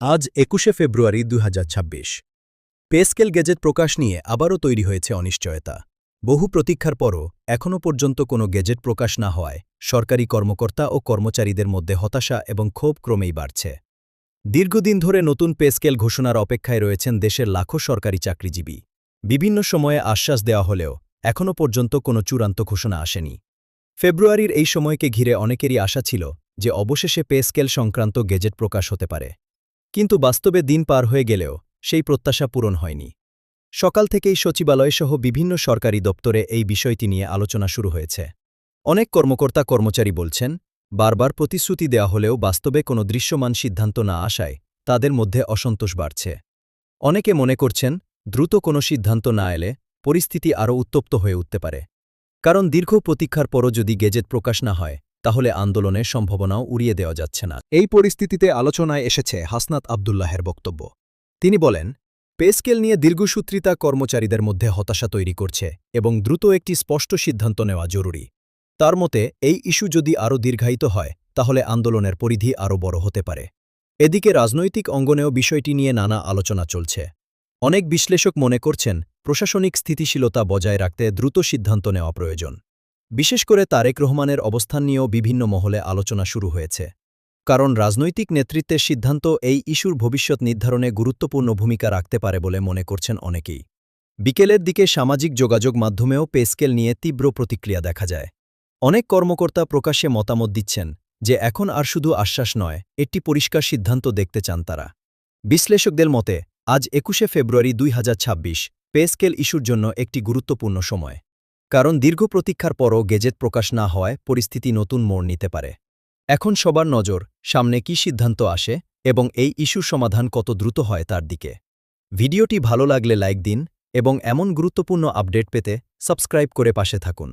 আজ একুশে ফেব্রুয়ারি দু পেস্কেল গেজেট প্রকাশ নিয়ে আবারও তৈরি হয়েছে অনিশ্চয়তা। বহু প্রতীক্ষার পরও এখনও পর্যন্ত কোনো গেজেট প্রকাশ না হওয়ায় সরকারি কর্মকর্তা ও কর্মচারীদের মধ্যে হতাশা এবং ক্ষোভ ক্রমেই বাড়ছে। দীর্ঘদিন ধরে নতুন পেস্কেল ঘোষণার অপেক্ষায় রয়েছেন দেশের লাখো সরকারি চাকরিজীবী। বিভিন্ন সময়ে আশ্বাস দেওয়া হলেও এখনও পর্যন্ত কোনো চূড়ান্ত ঘোষণা আসেনি। ফেব্রুয়ারির এই সময়কে ঘিরে অনেকেরই আশা ছিল যে অবশেষে পেস্কেল সংক্রান্ত গেজেট প্রকাশ হতে পারে। কিন্তু বাস্তবে দিন পার হয়ে গেলেও সেই প্রত্যাশা পূরণ হয়নি। সকাল থেকেই সচিবালয়সহ বিভিন্ন সরকারি দপ্তরে এই বিষয়টি নিয়ে আলোচনা শুরু হয়েছে। অনেক কর্মকর্তা কর্মচারী বলছেন, বারবার প্রতিশ্রুতি দেওয়া হলেও বাস্তবে কোনো দৃশ্যমান সিদ্ধান্ত না আসায় তাদের মধ্যে অসন্তোষ বাড়ছে। অনেকে মনে করছেন, দ্রুত কোনো সিদ্ধান্ত না এলে পরিস্থিতি আরও উত্তপ্ত হয়ে উঠতে পারে। কারণ দীর্ঘ প্রতীক্ষার পরও যদি গেজেট প্রকাশ না হয় তাহলে আন্দোলনের সম্ভাবনাও উড়িয়ে দেওয়া যাচ্ছে না। এই পরিস্থিতিতে আলোচনায় এসেছে হাসনাত আবদুল্লাহের বক্তব্য। তিনি বলেন, পেস্কেল নিয়ে দীর্ঘসূত্রিতা কর্মচারীদের মধ্যে হতাশা তৈরি করছে এবং দ্রুত একটি স্পষ্ট সিদ্ধান্ত নেওয়া জরুরি। তার মতে, এই ইস্যু যদি আরও দীর্ঘায়িত হয়, তাহলে আন্দোলনের পরিধি আরও বড় হতে পারে। এদিকে রাজনৈতিক অঙ্গনেও বিষয়টি নিয়ে নানা আলোচনা চলছে। অনেক বিশ্লেষক মনে করছেন, প্রশাসনিক স্থিতিশীলতা বজায় রাখতে দ্রুত সিদ্ধান্ত নেওয়া প্রয়োজন। বিশেষ করে তারেক রহমানের অবস্থান নিয়েও বিভিন্ন মহলে আলোচনা শুরু হয়েছে। কারণ রাজনৈতিক নেতৃত্বের সিদ্ধান্ত এই ইস্যুর ভবিষ্যৎ নির্ধারণে গুরুত্বপূর্ণ ভূমিকা রাখতে পারে বলে মনে করছেন অনেকেই। বিকেলের দিকে সামাজিক যোগাযোগ মাধ্যমেও পেস্কেল নিয়ে তীব্র প্রতিক্রিয়া দেখা যায়। অনেক কর্মকর্তা প্রকাশ্যে মতামত দিচ্ছেন যে এখন আর শুধু আশ্বাস নয়, একটি পরিষ্কার সিদ্ধান্ত দেখতে চান তারা। বিশ্লেষকদের মতে, আজ একুশে ফেব্রুয়ারি দুই পেস্কেল ইস্যুর জন্য একটি গুরুত্বপূর্ণ সময়। কারণ দীর্ঘ প্রতীক্ষার পরও গেজেট প্রকাশ না হওয়ায় পরিস্থিতি নতুন মোড় নিতে পারে। এখন সবার নজর সামনে কি সিদ্ধান্ত আসে এবং এই ইস্যুর সমাধান কত দ্রুত হয় তার দিকে। ভিডিওটি ভালো লাগলে লাইক দিন এবং এমন গুরুত্বপূর্ণ আপডেট পেতে সাবস্ক্রাইব করে পাশে থাকুন।